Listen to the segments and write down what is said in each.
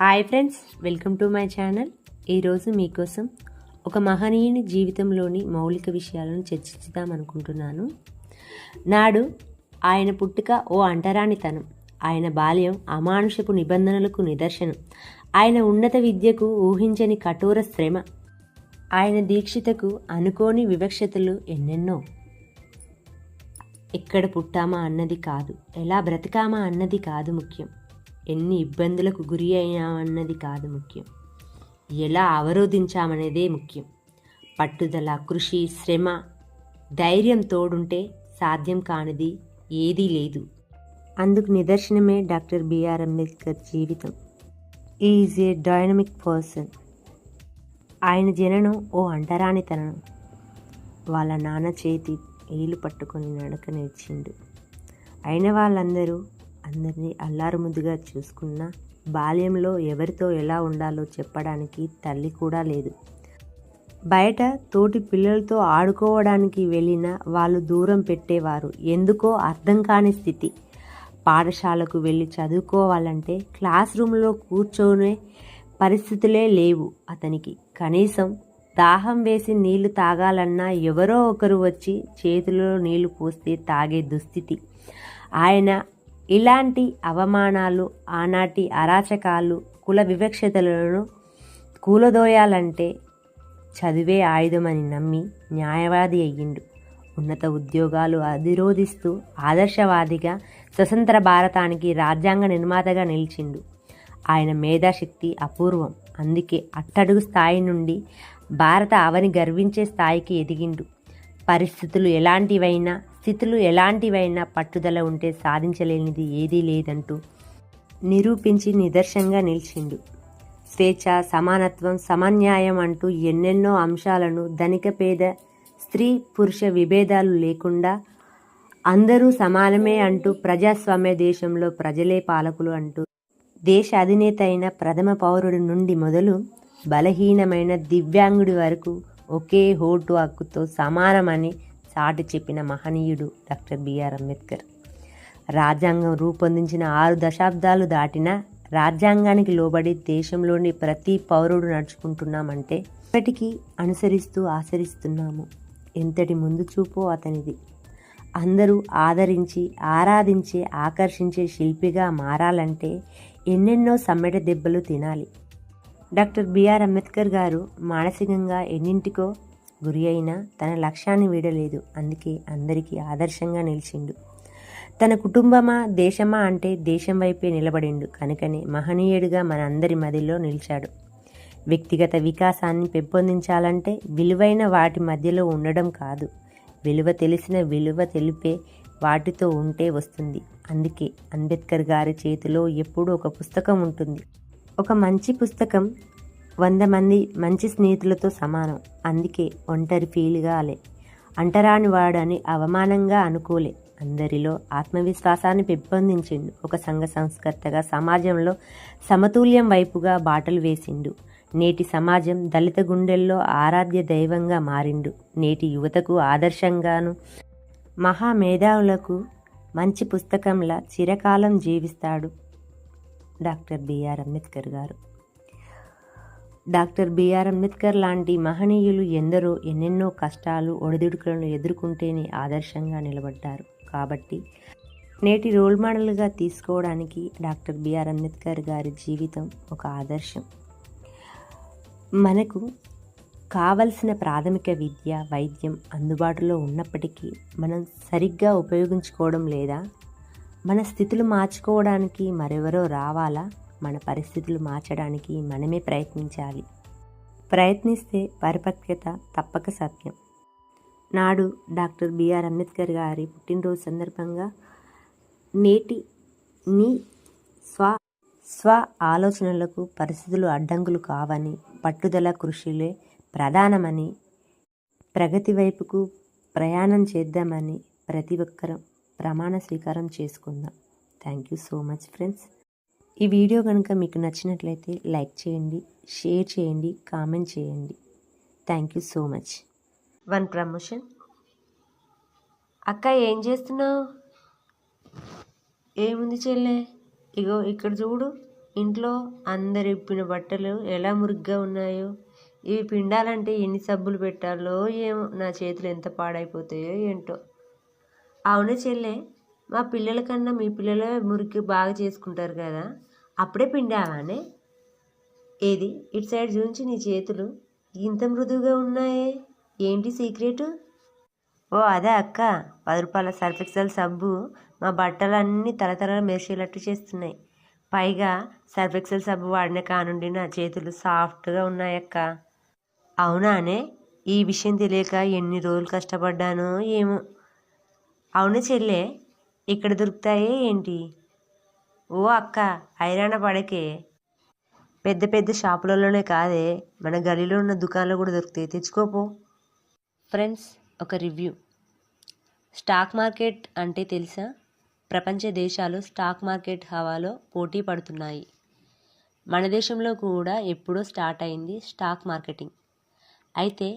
Hi friends welcome to my channel. ఈరోజు మీకోసం ఒక మహనీయుని జీవితంలోని మౌలిక విషయాలను చర్చిద్దాం అనుకుంటున్నాను. నాడు ఆయన పుట్టుక ఓ అంటరానితనం. ఆయన బాల్యం అమానుషపు నిబంధనలకు నిదర్శనం. ఆయన ఉన్నత విద్యకు ఊహించని కఠోర శ్రమ. ఆయన దీక్షితకు అనుకోని వివక్షతలు ఎన్నెన్నో. ఎక్కడ పుట్టామా అన్నది కాదు. ఎలా బ్రతికామా అన్నది కాదు ముఖ్యం. ఎన్ని ఇబ్బందులకు గురి అయ్యామన్నది కాదు ముఖ్యం. ఎలా అవరోధించామనేదే ముఖ్యం. పట్టుదల కృషి శ్రమ ధైర్యం తోడుంటే సాధ్యం కానిది ఏదీ లేదు. అందుకు నిదర్శనమే డాక్టర్ బిఆర్ అంబేద్కర్ జీవితం. ఈజ్ ఏ డైనమిక్ పర్సన్ ఆయన జననం ఓ అంటరానితనం. వాళ్ళ నాన్న చేతి ఏలు పట్టుకొని నడక నేర్చిండు. అయిన వాళ్ళందరూ అందరినీ అల్లారుముద్దుగా చూసుకున్న బాల్యంలో ఎవరితో ఎలా ఉండాలో చెప్పడానికి తల్లి కూడా లేదు. బయట తోటి పిల్లలతో ఆడుకోవడానికి వెళ్ళిన వాళ్ళు దూరం పెట్టేవారు. ఎందుకో అర్థం కాని స్థితి. పాఠశాలకు వెళ్ళి చదువుకోవాలంటే క్లాస్ రూమ్లో కూర్చొనే పరిస్థితులే లేవు అతనికి. కనీసం దాహం వేసి నీళ్ళు తాగాలన్నా ఎవరో ఒకరు వచ్చి చేతిలో నీళ్ళు పోస్తే తాగే దుస్థితి. ఆయన ఇలాంటి అవమానాలు ఆనాటి అరాచకాలు కుల వివక్షతలను కూలదోయాలంటే చదివే ఆయుధమని నమ్మి న్యాయవాది అయ్యిండు. ఉన్నత ఉద్యోగాలు అధిరోధిస్తూ ఆదర్శవాదిగా స్వతంత్ర భారతానికి రాజ్యాంగ నిర్మాతగా నిలిచిండు. ఆయన మేధాశక్తి అపూర్వం. అందుకే అట్టడుగు స్థాయి నుండి భారత అవని గర్వించే స్థాయికి ఎదిగిండు. పరిస్థితులు ఎలాంటివైనా స్థితులు ఎలాంటివైనా పట్టుదల ఉంటే సాధించలేనిది ఏదీ లేదంటూ నిరూపించి నిదర్శంగా నిలిచిండు. స్వేచ్ఛ సమానత్వం సమన్యాయం అంటూ ఎన్నెన్నో అంశాలను ధనిక పేద స్త్రీ పురుష విభేదాలు లేకుండా అందరూ సమానమే అంటూ ప్రజాస్వామ్య దేశంలో ప్రజలే పాలకులు అంటూ దేశ అధినేత అయిన ప్రథమ పౌరుడి నుండి మొదలు బలహీనమైన దివ్యాంగుడి వరకు ఒకే హోటు హక్కుతో సమానమని సాటి చెప్పిన మహనీయుడు డాక్టర్ బిఆర్ అంబేద్కర్. రాజ్యాంగం రూపొందించిన ఆరు దశాబ్దాలు దాటిన రాజ్యాంగానికి లోబడి దేశంలోని ప్రతి పౌరుడు నడుచుకుంటున్నామంటే ఇప్పటికీ అనుసరిస్తూ ఆచరిస్తున్నాము. ఎంతటి ముందు చూపో అతనిది. అందరూ ఆదరించి ఆరాధించే ఆకర్షించే శిల్పిగా మారాలంటే ఎన్నెన్నో సమ్మెట దెబ్బలు తినాలి. డాక్టర్ బిఆర్ అంబేద్కర్ గారు మానసికంగా ఎన్నింటికో గురి అయినా తన లక్ష్యాన్ని వీడలేదు. అందుకే అందరికీ ఆదర్శంగా నిలిచిండు. తన కుటుంబమా దేశమా అంటే దేశం వైపే నిలబడిండు. కనుకనే మహనీయుడిగా మనందరి మదిలో నిలిచాడు. వ్యక్తిగత వికాసాన్ని పెంపొందించాలంటే విలువైన వాటి మధ్యలో ఉండడం కాదు. విలువ తెలిసిన విలువ తెలిపే వాటితో ఉంటే వస్తుంది. అందుకే అంబేద్కర్ గారి చేతిలో ఎప్పుడూ ఒక పుస్తకం ఉంటుంది. ఒక మంచి పుస్తకం వంద మంది మంచి స్నేహితులతో సమానం. అందుకే ఒంటరి ఫీల్ కాలే అంటరాని వాడని అవమానంగా అనుకోలే. అందరిలో ఆత్మవిశ్వాసాన్ని పెంపొందించిండు. ఒక సంఘ సంస్కర్తగా సమాజంలో సమతుల్యం వైపుగా బాటలు వేసిండు. నేటి సమాజం దళిత గుండెల్లో ఆరాధ్య దైవంగా మారిండు. నేటి యువతకు ఆదర్శంగాను మహామేధావులకు మంచి పుస్తకంలా చిరకాలం జీవిస్తాడు డాక్టర్ బిఆర్ అంబేద్కర్ గారు. డాక్టర్ బిఆర్ అంబేద్కర్ లాంటి మహనీయులు ఎందరో ఎన్నెన్నో కష్టాలు ఒడిదుడుకులను ఎదుర్కొంటేనే ఆదర్శంగా నిలబడ్డారు. కాబట్టి నేటి రోల్ మోడల్గా తీసుకోవడానికి డాక్టర్ బిఆర్ అంబేద్కర్ గారి జీవితం ఒక ఆదర్శం. మనకు కావలసిన ప్రాథమిక విద్య వైద్యం అందుబాటులో ఉన్నప్పటికీ మనం సరిగ్గా ఉపయోగించుకోవడం లేదా మన స్థితులు మార్చుకోవడానికి మరెవరో రావాలా? మన పరిస్థితులు మార్చడానికి మనమే ప్రయత్నించాలి. ప్రయత్నిస్తే పరిపక్వత తప్పక సత్యం. నాడు డాక్టర్ బిఆర్ అంబేద్కర్ గారి పుట్టినరోజు సందర్భంగా నేటి నీ స్వ స్వ ఆలోచనలకు పరిస్థితులు అడ్డంకులు కావని పట్టుదల కృషిలే ప్రధానమని ప్రగతి వైపుకు ప్రయాణం చేద్దామని ప్రతి ఒక్కరం ప్రమాణ స్వీకారం చేసుకుందాం. Thank you so much friends. ఈ వీడియో కనుక మీకు నచ్చినట్లయితే లైక్ చేయండి షేర్ చేయండి కామెంట్ చేయండి. Thank you so much one promotion అక్క ఏం చేస్తున్నావు? ఏముంది చెల్లె? ఇగో ఇక్కడ చూడు ఇంట్లో అందరు ఇప్పిన బట్టలు ఎలా మురిగ్గా ఉన్నాయో. ఇవి పిండాలంటే ఎన్ని సబ్బులు పెట్టాలో ఏమో నా చేతులు ఎంత పాడైపోతాయో ఏంటో. అవును చెల్లె? మా పిల్లల కన్నా మీ పిల్లలే మురికి బాగా చేసుకుంటారు కదా అప్పుడే పిండావానే? ఏది? ఇటు సైడ్ చూంచి నీ చేతులు. ఇంత మృదువుగా ఉన్నాయే. ఏంటి సీక్రెట్? ఓ అదే అక్క. పది రూపాయల సర్ఫెక్సల్ సబ్బు మా బట్టలన్నీ తలతల మెరిసేటట్టు చేస్తున్నాయి. పైగా సర్ఫెక్సల్ సబ్బు వాడిన కానుండి నా చేతులు సాఫ్ట్గా ఉన్నాయక్క అవునానే ఈ విషయం తెలియక ఎన్ని రోజులు కష్టపడ్డానో ఏమో. అవును చెల్లె. ఇక్కడ దొరుకుతాయే ఏంటి? ఓ అక్క హైరాణ పడకే. పెద్ద పెద్ద షాపులలోనే కాదే మన గలీలో ఉన్న దుకాణాలు కూడా దొరుకుతాయి. తెచ్చుకోపో ఫ్రెండ్స్ ఒక రివ్యూ. స్టాక్ మార్కెట్ అంటే తెలుసా? ప్రపంచ దేశాలు స్టాక్ మార్కెట్ హవాలో పోటీ పడుతున్నాయి. మన దేశంలో కూడా ఎప్పుడో స్టార్ట్ అయింది స్టాక్ మార్కెటింగ్. అయితే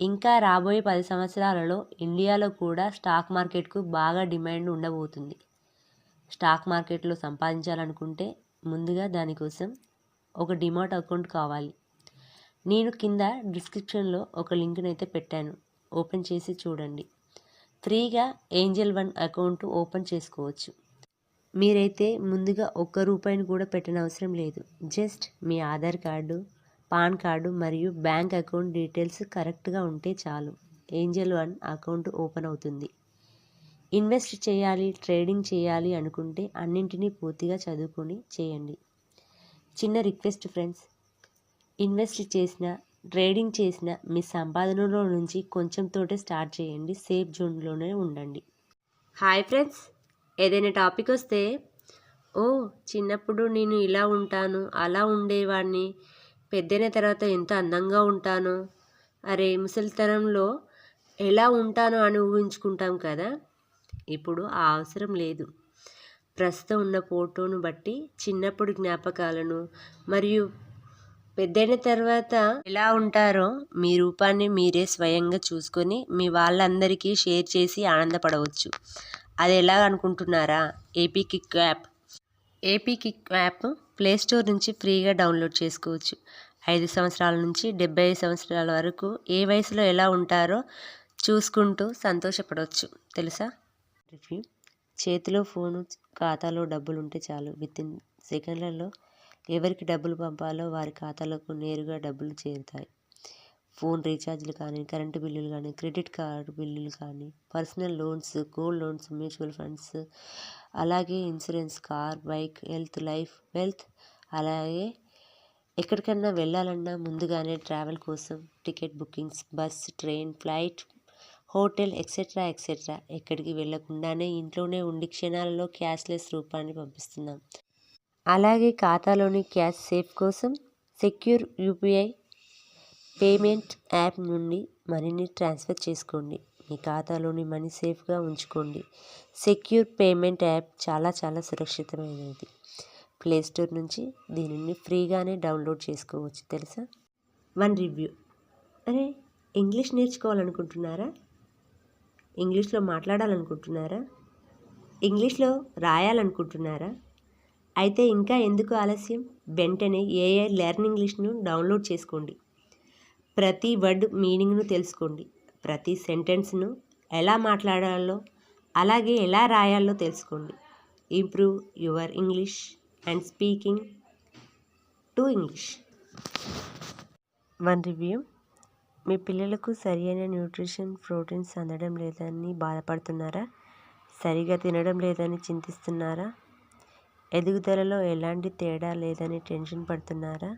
ఇంకా రాబోయే పది సంవత్సరాలలో ఇండియాలో కూడా స్టాక్ మార్కెట్కు బాగా డిమాండ్ ఉండబోతుంది. స్టాక్ మార్కెట్లో సంపాదించాలనుకుంటే ముందుగా దానికోసం ఒక డిమాట్ అకౌంట్ కావాలి. నేను కింద డిస్క్రిప్షన్లో ఒక లింక్ను అయితే పెట్టాను. ఓపెన్ చేసి చూడండి. ఫ్రీగా ఏంజల్ వన్ అకౌంట్ ఓపెన్ చేసుకోవచ్చు. మీరైతే ముందుగా ఒక్క రూపాయిని కూడా పెట్టనవసరం లేదు. జస్ట్ మీ ఆధార్ కార్డు పాన్ కార్డు మరియు బ్యాంక్ అకౌంట్ డీటెయిల్స్ కరెక్ట్గా ఉంటే చాలు. ఏంజల్ వన్ అకౌంట్ ఓపెన్ అవుతుంది. ఇన్వెస్ట్ చేయాలి ట్రేడింగ్ చేయాలి అనుకుంటే అన్నింటినీ పూర్తిగా చదువుకొని చేయండి. చిన్న రిక్వెస్ట్ ఫ్రెండ్స్ ఇన్వెస్ట్ చేసిన ట్రేడింగ్ చేసిన మీ సంపాదనలో నుంచి కొంచెం తోటే స్టార్ట్ చేయండి. సేఫ్ జోన్లోనే ఉండండి. హాయ్ ఫ్రెండ్స్ ఏదైనా టాపిక్ వస్తే ఓ చిన్నప్పుడు నేను ఇలా ఉంటాను అలా ఉండేవాడిని పెద్దైన తర్వాత ఎంత అందంగా ఉంటానో. అరే ముసలితనంలో ఎలా ఉంటానో అని ఊహించుకుంటాం కదా. ఇప్పుడు ఆ అవసరం లేదు. ప్రస్తుతం ఉన్న ఫోటోను బట్టి చిన్నప్పుడు జ్ఞాపకాలను మరియు పెద్దైన తర్వాత ఎలా ఉంటారో మీ రూపాన్ని మీరే స్వయంగా చూసుకొని మీ వాళ్ళందరికీ షేర్ చేసి ఆనందపడవచ్చు. అది ఎలా అనుకుంటున్నారా? A P kick app. A P kick app Play Store నుంచి ఫ్రీగా డౌన్లోడ్ చేసుకోవచ్చు. ఐదు సంవత్సరాల నుంచి డెబ్బై ఐదు సంవత్సరాల వరకు ఏ వయసులో ఎలా ఉంటారో చూసుకుంటూ సంతోషపడవచ్చు తెలుసా? రివ్యూ. చేతిలో ఫోను ఖాతాలో డబ్బులు ఉంటే చాలు. విత్ ఇన్ సెకండ్లలో ఎవరికి డబ్బులు పంపాలో వారి ఖాతాలకు నేరుగా డబ్బులు చేరుతాయి. ఫోన్ రీఛార్జ్లు కానీ కరెంటు బిల్లులు కానీ క్రెడిట్ కార్డు బిల్లులు కానీ personal loans gold loans mutual funds అలాగే insurance car bike health life wealth అలాగే ఎక్కడికన్నా వెళ్ళాలన్నా ముందుగానే ట్రావెల్ కోసం ticket bookings bus train flight hotel etcetera etcetera ఎక్కడికి వెళ్ళకుండానే ఇంట్లోనే ఉండి క్షణాలలో క్యాష్లెస్ రూపాన్ని పంపిస్తున్నాం. అలాగే ఖాతాలోని క్యాష్ సేఫ్ కోసం secure U P I payment app నుండి మనీని ట్రాన్స్ఫర్ చేసుకోండి. మీ ఖాతాలోని మనీ సేఫ్గా ఉంచుకోండి. సెక్యూర్ పేమెంట్ యాప్ చాలా చాలా సురక్షితమైనది. ప్లేస్టోర్ నుంచి దీనిని ఫ్రీగానే డౌన్లోడ్ చేసుకోవచ్చు తెలుసా? One review. అరే ఇంగ్లీష్ నేర్చుకోవాలనుకుంటున్నారా? ఇంగ్లీష్లో మాట్లాడాలనుకుంటున్నారా? ఇంగ్లీష్లో రాయాలనుకుంటున్నారా? అయితే ఇంకా ఎందుకు ఆలస్యం? వెంటనే ఏఐ లెర్న్ ఇంగ్లీష్ను డౌన్లోడ్ చేసుకోండి. ప్రతి వర్డ్ మీనింగ్ను తెలుసుకోండి. ప్రతి సెంటెన్స్ను ఎలా మాట్లాడాలో అలాగే ఎలా రాయాలో తెలుసుకోండి. Improve your English and speaking to English. One review. మీ పిల్లలకు సరియైన న్యూట్రిషన్ ప్రోటీన్స్ అందడం లేదని బాధపడుతున్నారా? సరిగా తినడం లేదని చింతిస్తున్నారా? ఎదుగుదలలో ఎలాంటి తేడా లేదని టెన్షన్ పడుతున్నారా?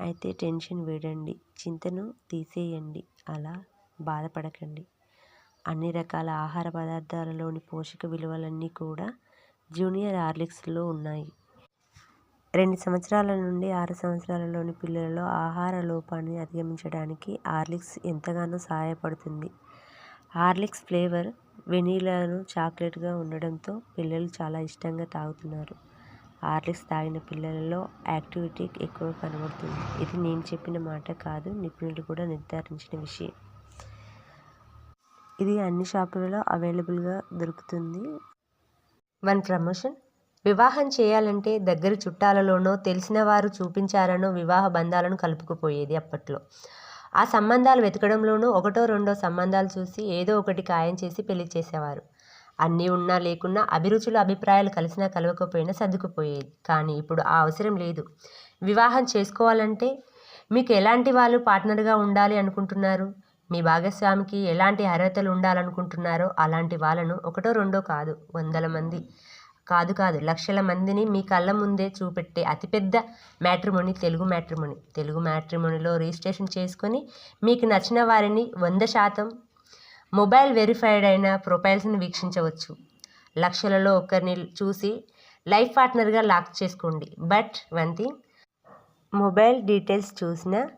అయితే టెన్షన్ వేడండి. చింతను తీసేయండి. అలా బాధపడకండి. అన్ని రకాల ఆహార పదార్థాలలోని పోషక విలువలన్నీ కూడా జూనియర్ హార్లిక్స్లో ఉన్నాయి. రెండు సంవత్సరాల నుండి ఆరు సంవత్సరాలలోని పిల్లలలో ఆహార లోపాన్ని అధిగమించడానికి హార్లిక్స్ ఎంతగానో సహాయపడుతుంది. హార్లిక్స్ ఫ్లేవర్ వెనీలాను చాక్లెట్గా ఉండడంతో పిల్లలు చాలా ఇష్టంగా తాగుతున్నారు. హార్లిక్స్ తాగిన పిల్లలలో యాక్టివిటీ ఎక్కువ కనబడుతుంది. ఇది నేను చెప్పిన మాట కాదు నిపుణులు కూడా నిర్ధారించిన విషయం. ఇది అన్ని షాపులలో అవైలబుల్గా దొరుకుతుంది. One promotion. వివాహం చేయాలంటే దగ్గర చుట్టాలలోనో తెలిసిన వారు చూపించారనో వివాహ బంధాలను కలుపుకుపోయేది అప్పట్లో. ఆ సంబంధాలు వెతకడంలోనూ ఒకటో రెండో సంబంధాలు చూసి ఏదో ఒకటి ఖాయం చేసి పెళ్ళి చేసేవారు. అన్నీ ఉన్నా లేకున్నా అభిరుచుల అభిప్రాయాలు కలిసినా కలవకపోయినా సర్దుకుపోయేది. కానీ ఇప్పుడు ఆ అవసరం లేదు. వివాహం చేసుకోవాలంటే మీకు ఎలాంటి వాళ్ళు పార్ట్నర్గా ఉండాలి అనుకుంటున్నారు? మీ భాగస్వామికి ఎలాంటి అర్హతలు ఉండాలనుకుంటున్నారో అలాంటి వాళ్ళను ఒకటో రెండో కాదు వందల మంది. కాదు కాదు లక్షల మందిని మీ కళ్ళ ముందే చూపెట్టే అతిపెద్ద మ్యాట్రిమోని తెలుగు మ్యాట్రిమోని. తెలుగు మ్యాట్రిమోనిలో రిజిస్ట్రేషన్ చేసుకొని మీకు నచ్చిన వారిని వంద శాతం మొబైల్ వెరిఫైడ్ అయిన ప్రొఫైల్స్ని వీక్షించవచ్చు. లక్షలలో ఒకరిని చూసి లైఫ్ పార్ట్నర్గా లాక్ చేసుకోండి. But one thing mobile details చూసిన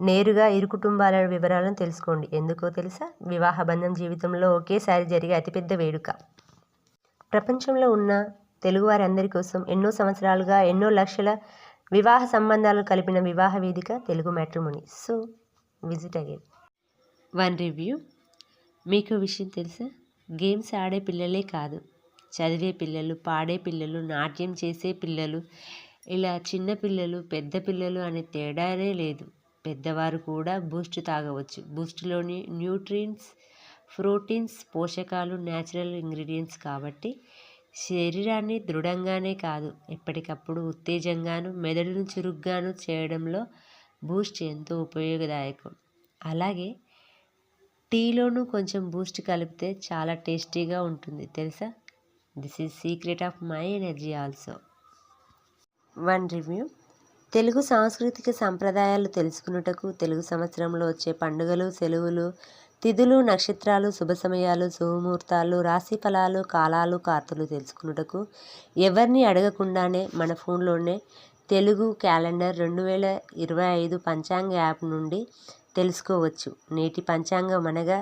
నేరుగా ఇరు కుటుంబాల వివరాలను తెలుసుకోండి. ఎందుకో తెలుసా? వివాహ బంధం జీవితంలో ఒకేసారి జరిగే అతిపెద్ద వేడుక. ప్రపంచంలో ఉన్న తెలుగువారందరి కోసం ఎన్నో సంవత్సరాలుగా ఎన్నో లక్షల వివాహ సంబంధాలు కలిపిన వివాహ వేదిక Telugu matrimony. So visit again. One review. మీకు విషయం తెలుసా? గేమ్స్ ఆడే పిల్లలే కాదు. చదివే పిల్లలు పాడే పిల్లలు నాట్యం చేసే పిల్లలు ఇలా చిన్న పిల్లలు పెద్ద పిల్లలు అనే తేడానే లేదు. పెద్దవారు కూడా బూస్ట్ తాగవచ్చు. బూస్ట్లోని న్యూట్రియన్స్ ప్రోటీన్స్ పోషకాలు న్యాచురల్ ఇంగ్రీడియంట్స్ కాబట్టి శరీరాన్ని దృఢంగానే కాదు ఎప్పటికప్పుడు ఉత్తేజంగాను మెదడును చురుగ్గాను చేయడంలో బూస్ట్ ఎంతో ఉపయోగదాయకం. అలాగే టీలోనూ కొంచెం బూస్ట్ కలిపితే చాలా టేస్టీగా ఉంటుంది తెలుసా? This is secret of my energy also. One review. Telugu సాంస్కృతిక సంప్రదాయాలు తెలుసుకున్నటకు తెలుగు సంవత్సరంలో వచ్చే పండుగలు సెలవులు తిథులు నక్షత్రాలు శుభ సమయాలు శుభముహూర్తాలు రాశి ఫలాలు కాలాలు కార్తలు తెలుసుకున్నటకు ఎవరిని అడగకుండానే మన ఫోన్లోనే తెలుగు క్యాలెండర్ రెండు వేల ఇరవై ఐదు పంచాంగ యాప్ నుండి తెలుసుకోవచ్చు. నేటి పంచాంగం అనగా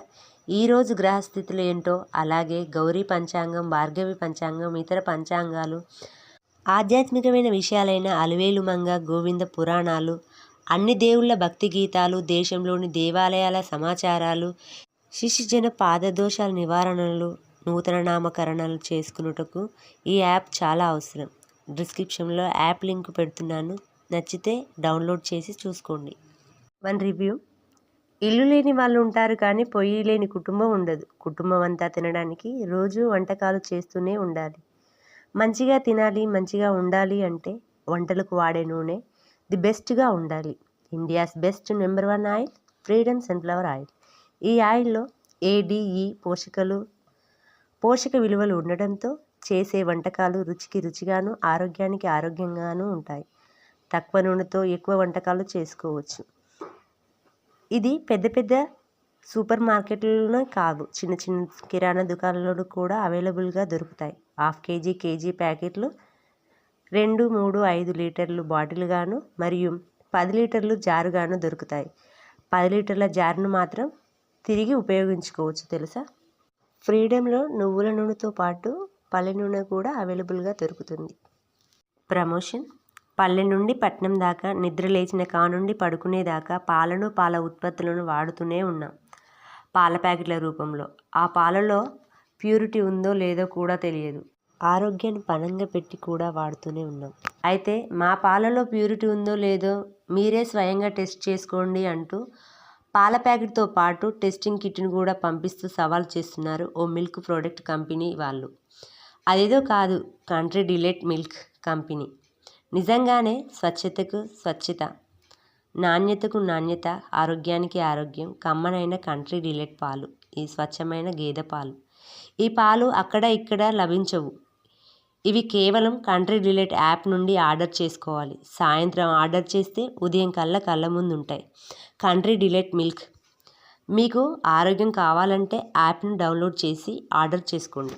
ఈరోజు గ్రహస్థితులు ఏంటో అలాగే గౌరీ పంచాంగం భార్గవి పంచాంగం ఇతర పంచాంగాలు ఆధ్యాత్మికమైన విషయాలైన అలవేలుమంగ గోవింద పురాణాలు అన్ని దేవుళ్ళ భక్తి గీతాలు దేశంలోని దేవాలయాల సమాచారాలు శిశుజన పాదదోషాల నివారణలు నూతన నామకరణలు చేసుకున్నటకు ఈ యాప్ చాలా అవసరం. డిస్క్రిప్షన్లో యాప్ లింక్ పెడుతున్నాను. నచ్చితే డౌన్లోడ్ చేసి చూసుకోండి. One review. ఇల్లు లేని వాళ్ళు ఉంటారు కానీ పొయ్యి లేని కుటుంబం ఉండదు. కుటుంబం అంతా తినడానికి రోజు వంటకాలు చేస్తూనే ఉండాలి. మంచిగా తినాలి మంచిగా ఉండాలి అంటే వంటలకు వాడే నూనె ది బెస్ట్గా ఉండాలి. India's best number one oil Freedom sunflower oil. ఈ ఆయిల్లో ఏడిఈ పోషకలు పోషక విలువలు ఉండడంతో చేసే వంటకాలు రుచికి రుచిగాను ఆరోగ్యానికి ఆరోగ్యంగాను ఉంటాయి. తక్కువ నూనెతో ఎక్కువ వంటకాలు చేసుకోవచ్చు. ఇది పెద్ద పెద్ద సూపర్ మార్కెట్లలోనే కాదు చిన్న చిన్న కిరాణా దుకాణాలలో కూడా అవైలబుల్గా దొరుకుతాయి. హాఫ్ కేజీ కేజీ ప్యాకెట్లు రెండు మూడు ఐదు లీటర్లు బాటిల్గాను మరియు పది లీటర్లు జారుగాను దొరుకుతాయి. పది లీటర్ల జారును మాత్రం తిరిగి ఉపయోగించుకోవచ్చు తెలుసా? ఫ్రీడంలో నువ్వుల నూనెతో పాటు పల్లె నూనె కూడా అవైలబుల్గా దొరుకుతుంది. ప్రమోషన్. పల్లె నుండి పట్నం దాకా నిద్ర లేచిన కానుండి పడుకునేదాకా పాలను పాల ఉత్పత్తులను వాడుతూనే ఉన్నాం. పాల ప్యాకెట్ల రూపంలో. ఆ పాలలో ప్యూరిటీ ఉందో లేదో కూడా తెలియదు. ఆరోగ్యాన్ని పణంగా పెట్టి కూడా వాడుతూనే ఉన్నాం. అయితే మా పాలలో ప్యూరిటీ ఉందో లేదో మీరే స్వయంగా టెస్ట్ చేసుకోండి అంటూ పాల ప్యాకెట్తో పాటు టెస్టింగ్ కిట్ను కూడా పంపిస్తూ సవాల్ చేస్తున్నారు ఓ మిల్క్ ప్రోడక్ట్ కంపెనీ వాళ్ళు. అదేదో కాదు కంట్రీ డిలైట్ మిల్క్ కంపెనీ. నిజంగానే స్వచ్ఛతకు స్వచ్ఛత. నాణ్యతకు నాణ్యత ఆరోగ్యానికి ఆరోగ్యం కమ్మనైన కంట్రీ డిలైట్ పాలు ఈ స్వచ్ఛమైన గేదె పాలు. ఈ పాలు అక్కడ ఇక్కడ లభించవు. ఇవి కేవలం కంట్రీ డిలైట్ యాప్ నుండి ఆర్డర్ చేసుకోవాలి. సాయంత్రం ఆర్డర్ చేస్తే ఉదయం కల్లా కళ్ళ ముందు ఉంటాయి. Country Delight milk. మీకు ఆరోగ్యం కావాలంటే యాప్ను డౌన్లోడ్ చేసి ఆర్డర్ చేసుకోండి.